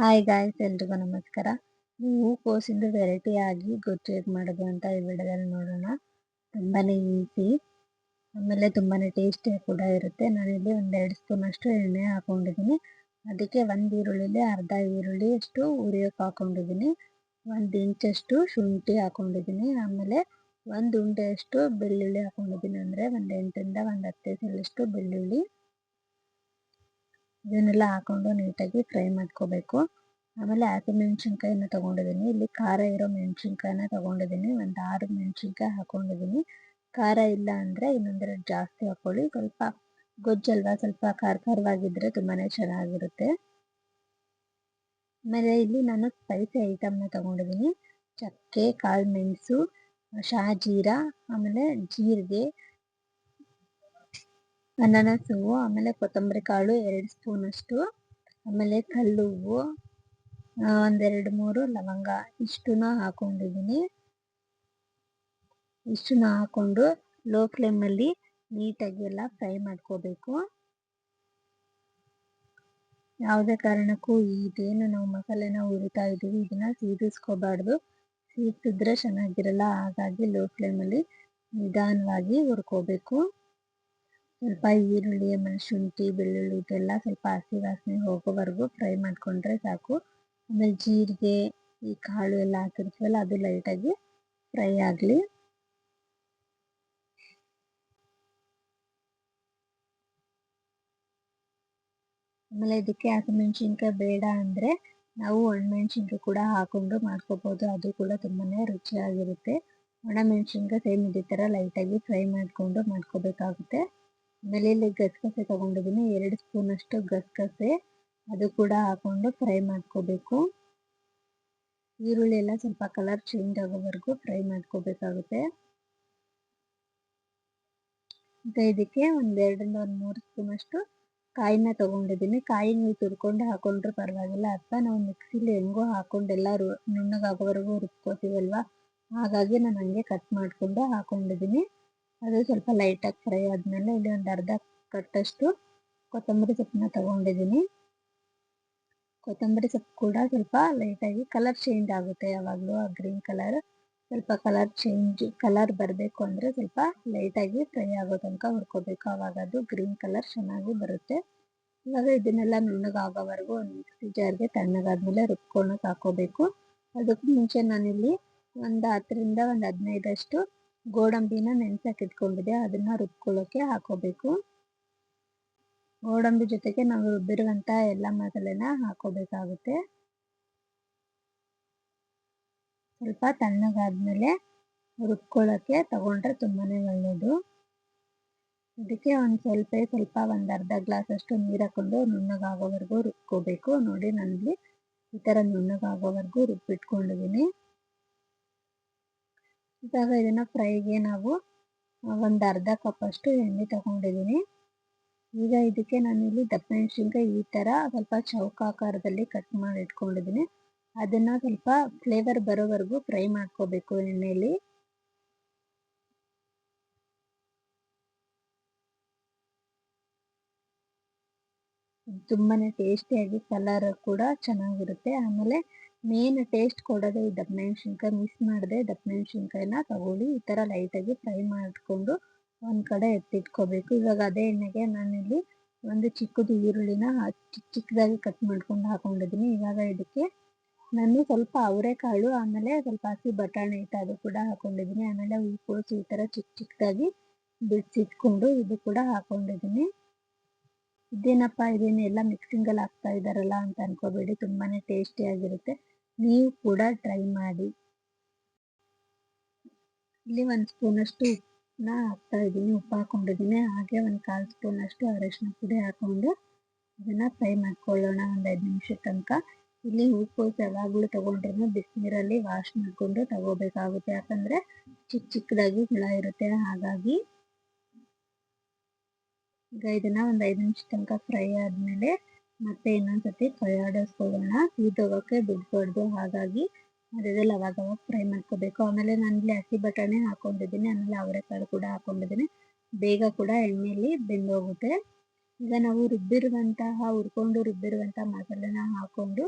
Hi guys ಎಲ್ರಿಗೂ ನಮಸ್ಕಾರ. ನೀವು ಕೋಸಿಂದು ವೆರೈಟಿ ಆಗಿ ಗೊಜ್ಜು ಹೇಗೆ ಮಾಡೋದು ಅಂತ ಈ ವಿಡಿಯೋದಲ್ಲಿ ನೋಡೋಣ. ತುಂಬಾ ಈಸಿ ಆಮೇಲೆ ತುಂಬಾ ಟೇಸ್ಟಿ ಕೂಡ ಇರುತ್ತೆ. ನಾನಿಲ್ಲಿ ಒಂದೆರಡು ಸ್ಪೂನ್ ಅಷ್ಟು ಎಣ್ಣೆ ಹಾಕೊಂಡಿದ್ದೀನಿ. ಅದಕ್ಕೆ ಒಂದು ಈರುಳ್ಳಿಲಿ ಅರ್ಧ ಈರುಳ್ಳಿ ಅಷ್ಟು ಉರಿಯೋಕೆ ಹಾಕೊಂಡಿದ್ದೀನಿ. ಒಂದು ಇಂಚಷ್ಟು ಶುಂಠಿ ಹಾಕೊಂಡಿದ್ದೀನಿ. ಆಮೇಲೆ ಒಂದು ಉಂಡೆಯಷ್ಟು ಬೆಳ್ಳುಳ್ಳಿ ಹಾಕೊಂಡಿದ್ದೀನಿ. ಅಂದರೆ ಒಂದು ಎಂಟರಿಂದ ಒಂದು ಹತ್ತೈದು ಬೆಳ್ಳುಳ್ಳಿ. ಇದನ್ನೆಲ್ಲ ಹಾಕೊಂಡು ನೀಟಾಗಿ ಫ್ರೈ ಮಾಡ್ಕೋಬೇಕು. ಆಮೇಲೆ ಹಸಿಮೆಣ್ಸಿನ್ಕಾಯಿನ ತಗೊಂಡಿದ್ದೀನಿ. ಇಲ್ಲಿ ಖಾರ ಇರೋ ಮೆಣಸಿನ್ಕಾಯಿನ ತಗೊಂಡಿದ್ದೀನಿ. ಒಂದು ಆರು ಮೆಣಸಿನ್ಕಾಯಿ ಹಾಕೊಂಡಿದ್ದೀನಿ. ಖಾರ ಇಲ್ಲ ಅಂದರೆ ಇನ್ನೊಂದೆರಡು ಜಾಸ್ತಿ ಹಾಕೊಳ್ಳಿ. ಸ್ವಲ್ಪ ಗೊಜ್ಜಲ್ವಾ? ಸ್ವಲ್ಪ ಖಾರ ಖಾರವಾಗಿದ್ದರೆ ತುಂಬಾ ಚೆನ್ನಾಗಿರುತ್ತೆ. ಆಮೇಲೆ ಇಲ್ಲಿ ನಾನು ಸ್ಪೈಸಿ ಐಟಮ್ನ ತಗೊಂಡಿದ್ದೀನಿ. ಚಕ್ಕೆ, ಕಾಳು ಮೆಣಸು ಶಾಜೀರ ಆಮೇಲೆ ಜೀರಿಗೆ ಅನಾನಸ್ ಹೂವು ಆಮೇಲೆ ಕೊತ್ತಂಬರಿ ಕಾಳು ಎರಡು ಸ್ಪೂನ್ ಅಷ್ಟು, ಆಮೇಲೆ ಕಲ್ಲು ಹೂವು ಒಂದೆರಡು ಮೂರು ಲವಂಗ ಇಷ್ಟನ್ನ ಹಾಕೊಂಡಿದ್ದೀನಿ. ಇಷ್ಟನ್ನ ಹಾಕೊಂಡು ಲೋ ಫ್ಲೇಮಲ್ಲಿ ನೀಟಾಗಿ ಎಲ್ಲ ಫ್ರೈ ಮಾಡ್ಕೋಬೇಕು. ಯಾವುದೇ ಕಾರಣಕ್ಕೂ ಇದೇನು ನಾವು ಮಸಾಲೆನ ಹುರಿತಾ ಇದ್ದೀವಿ, ಇದನ್ನ ಸೀದಿಸ್ಕೋಬಾರ್ದು. ಸೀದಿಸಿದ್ರೆ ಚೆನ್ನಾಗಿರಲ್ಲ, ಹಾಗಾಗಿ ಲೋ ಫ್ಲೇಮಲ್ಲಿ ನಿಧಾನವಾಗಿ ಹುರ್ಕೋಬೇಕು. ಸ್ವಲ್ಪ ಈರುಳ್ಳಿ ಆಮೇಲೆ ಶುಂಠಿ ಬೆಳ್ಳುಳ್ಳಿ ಇದೆಲ್ಲ ಸ್ವಲ್ಪ ಹಸಿ ವಾಸನೆ ಹೋಗೋವರೆಗೂ ಫ್ರೈ ಮಾಡ್ಕೊಂಡ್ರೆ ಸಾಕು. ಆಮೇಲೆ ಜೀರಿಗೆ, ಈ ಕಾಳು ಎಲ್ಲ ಹಾಕಿರ್ತೀವಲ್ಲ ಅದು ಲೈಟಾಗಿ ಫ್ರೈ ಆಗಲಿ. ಆಮೇಲೆ ಇದಕ್ಕೆ ಹಸಿಮೆಣ್ಸಿನ್ಕಾಯಿ ಬೇಡ ಅಂದರೆ ನಾವು ಒಣಮೆಣ್ಸಿನ್ಕಾಯಿ ಕೂಡ ಹಾಕೊಂಡು ಮಾಡ್ಕೋಬೋದು. ಅದು ಕೂಡ ತುಂಬಾ ರುಚಿಯಾಗಿರುತ್ತೆ. ಒಣಮೆಣ್ಸಿನ್ಕಾಯಿ ಸೇಮ್ ಇದೇ ಥರ ಲೈಟಾಗಿ ಫ್ರೈ ಮಾಡಿಕೊಂಡು ಮಾಡ್ಕೋಬೇಕಾಗುತ್ತೆ. ಆಮೇಲೆ ಗಸಗಸೆ ತಗೊಂಡಿದ್ದೀನಿ. ಎರಡು ಸ್ಪೂನ್ ಅಷ್ಟು ಗಸಗಸೆ. ಅದು ಕೂಡ ಹಾಕೊಂಡು ಫ್ರೈ ಮಾಡ್ಕೋಬೇಕು. ಈರುಳ್ಳಿ ಎಲ್ಲ ಸ್ವಲ್ಪ ಕಲರ್ ಚೇಂಜ್ ಆಗೋವರೆಗೂ ಫ್ರೈ ಮಾಡ್ಕೋಬೇಕಾಗುತ್ತೆ. ಮತ್ತು ಇದಕ್ಕೆ ಒಂದೆರಡರಿಂದ ಒಂದು ಮೂರು ಸ್ಪೂನ್ ಅಷ್ಟು ಕಾಯಿನ ತಗೊಂಡಿದ್ದೀನಿ. ಕಾಯಿ ನೀವು ತುರ್ಕೊಂಡು ಹಾಕೊಂಡ್ರೆ ಪರವಾಗಿಲ್ಲ. ಅಥವಾ ನಾವು ಮಿಕ್ಸಿಲಿ ಹೆಂಗೋ ಹಾಕೊಂಡೆಲ್ಲ ರು ನುಣ್ಣಗಾಗೋವರೆಗೂ ರುಬ್ಕೋತೀವಲ್ವ? ಹಾಗಾಗಿ ನಾನು ಹಂಗೆ ಕಟ್ ಮಾಡಿಕೊಂಡು ಹಾಕೊಂಡಿದ್ದೀನಿ. ಅದು ಸ್ವಲ್ಪ ಲೈಟಾಗಿ ಫ್ರೈ ಆದಮೇಲೆ ಇಲ್ಲಿ ಒಂದು ಅರ್ಧ ಕಟ್ಟಷ್ಟು ಕೊತ್ತಂಬರಿ ಸೊಪ್ಪನ್ನ ತಗೊಂಡಿದ್ದೀನಿ. ಕೊತ್ತಂಬರಿ ಸೊಪ್ಪು ಕೂಡ ಸ್ವಲ್ಪ ಲೈಟಾಗಿ ಕಲರ್ ಚೇಂಜ್ ಆಗುತ್ತೆ ಯಾವಾಗಲೂ. ಆ ಗ್ರೀನ್ ಕಲರ್ ಸ್ವಲ್ಪ ಕಲರ್ ಚೇಂಜ್ ಕಲರ್ ಬರಬೇಕು ಅಂದರೆ ಸ್ವಲ್ಪ ಲೈಟಾಗಿ ಫ್ರೈ ಆಗೋ ತನಕ ಹುರ್ಕೋಬೇಕು. ಆವಾಗ ಅದು ಗ್ರೀನ್ ಕಲರ್ ಚೆನ್ನಾಗಿ ಬರುತ್ತೆ. ಇವಾಗ ಇದನ್ನೆಲ್ಲ ನುಣ್ಣಗಾಗೋವರೆಗೂ ಒಂದು ಮಿಕ್ಸಿ ಜಾರ್ಗೆ ತಣ್ಣಗಾದ್ಮೇಲೆ ರುಬ್ಕೊಳಕ್ಕೆ ಹಾಕೋಬೇಕು ಅದಕ್ಕೆ ಮುಂಚೆ ನಾನಿಲ್ಲಿ ಒಂದು ಹತ್ತರಿಂದ ಒಂದು ಹದಿನೈದಷ್ಟು ಗೋಡಂಬಿನ ನೆನೆಸಕ್ಕೆ ಇಟ್ಕೊಂಡಿದೆ ಅದನ್ನ ರುಬ್ಕೊಳ್ಳೋಕೆ ಹಾಕೋಬೇಕು. ಗೋಡಂಬಿ ಜೊತೆಗೆ ನಾವು ರುಬ್ಬಿರುವಂತ ಎಲ್ಲ ಮಸಾಲೆನ ಹಾಕೋಬೇಕಾಗುತ್ತೆ. ಸ್ವಲ್ಪ ತಣ್ಣಗಾದ್ಮೇಲೆ ರುಬ್ಕೊಳ್ಳೋಕೆ ತಗೊಂಡ್ರೆ ತುಂಬಾನೇ ಒಳ್ಳೆಯದು ಇದಕ್ಕೆ ಒಂದು ಸ್ವಲ್ಪ ಸ್ವಲ್ಪ ಒಂದು ಅರ್ಧ ಗ್ಲಾಸ್ ಅಷ್ಟು ನೀರು ಹಾಕೊಂಡು ನುಣ್ಣಗಾಗೋವರೆಗೂ ರುಬ್ಕೋಬೇಕು. ನೋಡಿ ನನಗೆ ಈ ಥರ ನುಣ್ಣಗಾಗೋವರೆಗೂ ರುಬ್ಬಿಟ್ಕೊಂಡಿದ್ದೀನಿ ಇವಾಗ ಇದನ್ನು ಫ್ರೈಗೆ ನಾವು ಒಂದು ಅರ್ಧ ಕಪ್ಪಷ್ಟು ಎಣ್ಣೆ ತಗೊಂಡಿದ್ದೀನಿ ಈಗ ಇದಕ್ಕೆ ನಾನು ಇಲ್ಲಿ ದಪ್ಪ ಮೆಣಸಿನ್ಕಾಯಿ ಈ ಥರ ಸ್ವಲ್ಪ ಚೌಕಾಕಾರದಲ್ಲಿ ಕಟ್ ಮಾಡಿ ಇಟ್ಕೊಂಡಿದ್ದೀನಿ ಅದನ್ನು ಸ್ವಲ್ಪ ಫ್ಲೇವರ್ ಬರೋವರೆಗೂ ಫ್ರೈ ಮಾಡ್ಕೋಬೇಕು ಎಣ್ಣೆಯಲ್ಲಿ ತುಂಬಾ ಟೇಸ್ಟಿಯಾಗಿ ಕಲರ್ ಕೂಡ ಚೆನ್ನಾಗಿರುತ್ತೆ. ಆಮೇಲೆ ಮೇನ್ ಟೇಸ್ಟ್ ಕೊಡೋದೇ ಈ ದಪ್ಪ ಮೆಣಸಿನ್ಕಾಯಿ ಮಿಸ್ ಮಾಡದೆ ಮೆಣಸಿನ್ಕಾಯಿನ ತಗೊಳ್ಳಿ. ಈ ಥರ ಲೈಟಾಗಿ ಫ್ರೈ ಮಾಡಿಕೊಂಡು ಒಂದು ಕಡೆ ಎತ್ತಿಟ್ಕೋಬೇಕು. ಇವಾಗ ಅದೇ ಎಣ್ಣೆಗೆ ನಾನಿಲ್ಲಿ ಒಂದು ಚಿಕ್ಕದು ಈರುಳ್ಳಿನ ಚಿಕ್ಕ ಚಿಕ್ಕದಾಗಿ ಕಟ್ ಮಾಡ್ಕೊಂಡು ಹಾಕೊಂಡಿದ್ದೀನಿ. ಇವಾಗ ಇದಕ್ಕೆ ನಾನು ಸ್ವಲ್ಪ ಅವರೆಕಾಳು, ಆಮೇಲೆ ಸ್ವಲ್ಪ ಹಸಿ ಬಟಾಣಿ ಇತ್ತು ಅದು ಕೂಡ ಹಾಕೊಂಡಿದ್ದೀನಿ. ಆಮೇಲೆ ಹೂಕೋಸು ಈ ಥರ ಚಿಕ್ಕ ಚಿಕ್ಕದಾಗಿ ಬಿಡಿಸಿಟ್ಕೊಂಡು ಇದು ಕೂಡ ಹಾಕೊಂಡಿದ್ದೀನಿ. ಇದೇನಪ್ಪ, ಇದೇನು ಎಲ್ಲ ಮಿಕ್ಸಿಂಗಲ್ಲಿ ಹಾಕ್ತಾ ಇದ್ದಾರಲ್ಲ ಅಂತ ಅನ್ಕೋಬೇಡಿ, ತುಂಬಾನೇ ಟೇಸ್ಟಿಯಾಗಿರುತ್ತೆ ನೀವು ಕೂಡ ಟ್ರೈ ಮಾಡಿ. ಇಲ್ಲಿ ಒಂದು ಸ್ಪೂನಷ್ಟು ಉಪ್ಪನ್ನ ಹಾಕ್ತಾ ಇದ್ದೀನಿ, ಉಪ್ಪು ಹಾಕೊಂಡಿದ್ದೀನಿ ಹಾಗೆ ಒಂದು ಕಾಲು ಸ್ಪೂನಷ್ಟು ಅರಶಿನ ಪುಡಿ ಹಾಕೊಂಡು ಇದನ್ನ ಫ್ರೈ ಮಾಡ್ಕೊಳ್ಳೋಣ ಒಂದು ಐದು ನಿಮಿಷ ತನಕ. ಇಲ್ಲಿ ಉಪ್ಪು ಯಾವಾಗಲೂ ತಗೊಂಡ್ರು ಬಿಸಿನೀರಲ್ಲಿ ವಾಶ್ ಮಾಡಿಕೊಂಡು ತಗೋಬೇಕಾಗುತ್ತೆ. ಯಾಕಂದ್ರೆ ಚಿಕ್ಕ ಚಿಕ್ಕದಾಗಿ ಹುಳ ಇರುತ್ತೆ, ಹಾಗಾಗಿ ಈಗ ಇದನ್ನ ಒಂದು ಐದು ನಿಮಿಷ ತನಕ ಫ್ರೈ ಆದಮೇಲೆ ಮತ್ತೆ ಇನ್ನೊಂದ್ಸತಿ ಫ್ರೈ ಆಡಿಸ್ಕೊಳ್ಳೋಣ ಸೀದೋಗೋಕ್ಕೆ ಬಿಡ್ಬಾರ್ದು ಹಾಗಾಗಿ ಅದರಲ್ಲಿ ಅವಾಗ ಅವಾಗ ಫ್ರೈ ಮಾಡ್ಕೋಬೇಕು. ಆಮೇಲೆ ನಾನು ಇಲ್ಲಿ ಹಸಿ ಬಟಾಣಿ ಹಾಕೊಂಡಿದ್ದೀನಿ. ಆಮೇಲೆ ಅವರೆಕಾಳು ಕೂಡ ಹಾಕೊಂಡಿದ್ದೀನಿ. ಬೇಗ ಕೂಡ ಎಣ್ಣೆಯಲ್ಲಿ ಬೆಂದೋಗುತ್ತೆ. ಈಗ ನಾವು ರುಬ್ಬಿರುವಂತಹ, ಹುರ್ಕೊಂಡು ರುಬ್ಬಿರುವಂತಹ ಮಸಾಲೆನ ಹಾಕೊಂಡು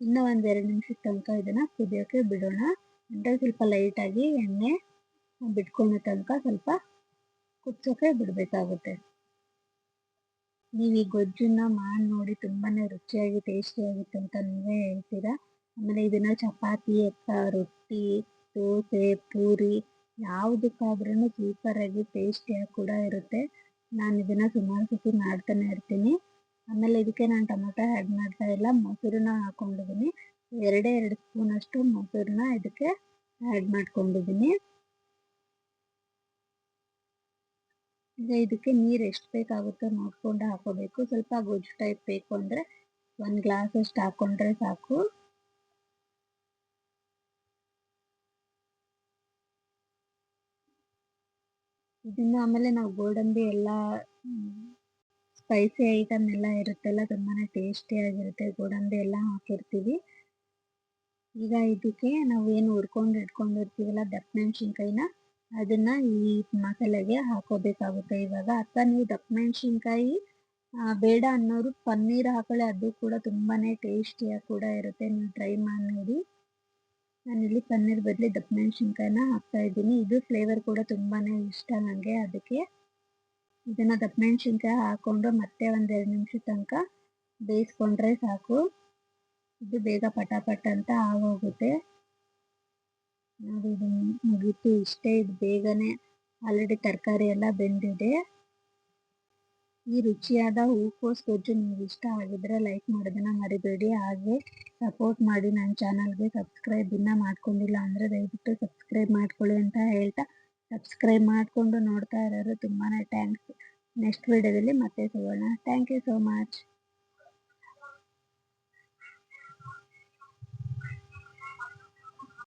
ಇನ್ನೂ ಒಂದು ಎರಡು ನಿಮಿಷದ ತನಕ ಇದನ್ನು ಕುದಿಯೋಕ್ಕೆ ಬಿಡೋಣ. ಅಂದರೆ ಸ್ವಲ್ಪ ಲೈಟಾಗಿ ಎಣ್ಣೆ ಬಿಟ್ಕೊಂಡ ತನಕ ಸ್ವಲ್ಪ ಕುದಿಸೋಕೆ ಬಿಡಬೇಕಾಗುತ್ತೆ. ನೀವು ಈ ಗೊಜ್ಜನ್ನ ಮಾಡಿ ನೋಡಿ ತುಂಬಾ ರುಚಿಯಾಗಿ, ಟೇಸ್ಟಿಯಾಗಿತ್ತು ಅಂತ ನೀವೇ ಹೇಳ್ತೀರಾ? ಆಮೇಲೆ ಇದನ್ನ ಚಪಾತಿ ಅಕ್ಕ ರೊಟ್ಟಿ, ದೋಸೆ, ಪೂರಿ ಯಾವುದಕ್ಕಾದ್ರೂ ಸೂಪರಾಗಿ ಟೇಸ್ಟಿಯಾಗಿ ಕೂಡ ಇರುತ್ತೆ. ನಾನು ಇದನ್ನು ಸುಮಾರು ಸತಿ ಮಾಡ್ತಾನೆ ಇರ್ತೀನಿ. ಆಮೇಲೆ ಇದಕ್ಕೆ ನಾನು ಟೊಮೆಟೊ ಆ್ಯಡ್ ಮಾಡ್ತಾ ಇಲ್ಲ. ಮೊಸರನ್ನ ಹಾಕೊಂಡಿದ್ದೀನಿ. ಎರಡೇ ಎರಡು ಸ್ಪೂನಷ್ಟು ಮೊಸರನ್ನ ಇದಕ್ಕೆ ಆ್ಯಡ್ ಮಾಡ್ಕೊಂಡಿದ್ದೀನಿ. ಈಗ ಇದಕ್ಕೆ ನೀರು ಎಷ್ಟು ಬೇಕಾಗುತ್ತೋ ನೋಡ್ಕೊಂಡು ಹಾಕೋಬೇಕು. ಸ್ವಲ್ಪ ಗೊಜ್ಜು ಟೈಪ್ ಬೇಕು ಅಂದರೆ ಒಂದು ಗ್ಲಾಸ್ ಅಷ್ಟು ಹಾಕೊಂಡ್ರೆ ಸಾಕು. ಇದನ್ನು ಆಮೇಲೆ ನಾವು ಗೋಡಂಬಿ ಎಲ್ಲ ಸ್ಪೈಸಿ ಐಟಮ್ ಎಲ್ಲ ಇರುತ್ತಲ್ಲ ತುಂಬಾ ಟೇಸ್ಟಿಯಾಗಿರುತ್ತೆ ಗೋಡಂಬಿ ಎಲ್ಲ ಹಾಕಿರ್ತೀವಿ. ಈಗ ಇದಕ್ಕೆ ನಾವು ಏನು ಹುರ್ಕೊಂಡು ಇಟ್ಕೊಂಡಿರ್ತೀವಲ್ಲ ದಪ್ಪ ಮೆಣಸಿನ್ಕಾಯಿನ ಅದನ್ನ ಈ ಮಸಾಲೆಗೆ ಹಾಕೋಬೇಕಾಗುತ್ತೆ. ಇವಾಗ ಅಥವಾ ನೀವು ದಪ್ಪ ಮೆಣಸಿನ್ಕಾಯಿ ಬೇಡ ಅನ್ನೋರು ಪನ್ನೀರ್ ಹಾಕೊಳ್ಳಿ, ಅದು ಕೂಡ ತುಂಬಾನೇ ಟೇಸ್ಟಿಯಾಗಿ ಕೂಡ ಇರುತ್ತೆ. ನೀವು ಟ್ರೈ ಮಾಡಿ ನೋಡಿ. ನಾನಿಲ್ಲಿ ಪನ್ನೀರ್ ಬದಲಿ ದಪ್ಪ ಮೆಣಸಿನ್ಕಾಯಿನ ಹಾಕ್ತಾ ಇದ್ದೀನಿ. ಇದು ಫ್ಲೇವರ್ ಕೂಡ ತುಂಬಾನೇ ಇಷ್ಟ ನನಗೆ ಅದಕ್ಕೆ. ಇದನ್ನು ದಪ್ಪ ಮೆಣಸಿನ್ಕಾಯಿ ಹಾಕ್ಕೊಂಡು ಮತ್ತೆ ಒಂದೆರಡು ನಿಮಿಷ ತನಕ ಬೇಯಿಸ್ಕೊಂಡ್ರೆ ಸಾಕು. ಇದು ಬೇಗ ಪಟಾಪಟ್ ಅಂತ ಆಗೋಗುತ್ತೆ. ಇದು ಮುಗೀತು, ಇಷ್ಟೇ ಇದು ಬೇಗನೆ ಆಲ್ರೆಡಿ ತರಕಾರಿ ಎಲ್ಲ ಬೆಂದಿದೆ. ಈ ರುಚಿಯಾದ ಹೂಕೋಸ್ ಗೊಜ್ಜು ನಿಮ್ಗೆ ಇಷ್ಟ ಆಗಿದ್ರೆ ಲೈಕ್ ಮಾಡೋದನ್ನ ಮರಿಬೇಡಿ. ಹಾಗೆ ಸಪೋರ್ಟ್ ಮಾಡಿ ನನ್ನ ಚಾನಲ್ಗೆ ಸಬ್ಸ್ಕ್ರೈಬ್ ಇನ್ನೂ ಮಾಡ್ಕೊಂಡಿಲ್ಲ ಅಂದರೆ ದಯವಿಟ್ಟು ಸಬ್ಸ್ಕ್ರೈಬ್ ಮಾಡ್ಕೊಳ್ಳಿ ಅಂತ ಹೇಳ್ತಾ ಸಬ್ಸ್ಕ್ರೈಬ್ ಮಾಡಿಕೊಂಡು ನೋಡ್ತಾ ಇರೋರು ತುಂಬಾ ಥ್ಯಾಂಕ್ಸ್ ನೆಕ್ಸ್ಟ್ ವಿಡಿಯೋದಲ್ಲಿ ಮತ್ತೆ ಸಿಗೋಣ. Thank you so much